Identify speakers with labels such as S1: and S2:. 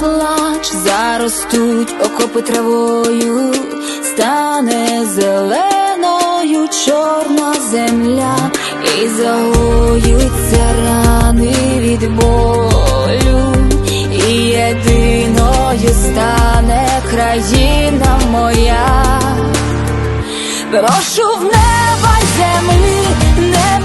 S1: Плач, заростуть окопи травою, стане зеленою чорна земля, і загоються рани від болю, і єдиною стане країна моя. Прошу в неба землі, не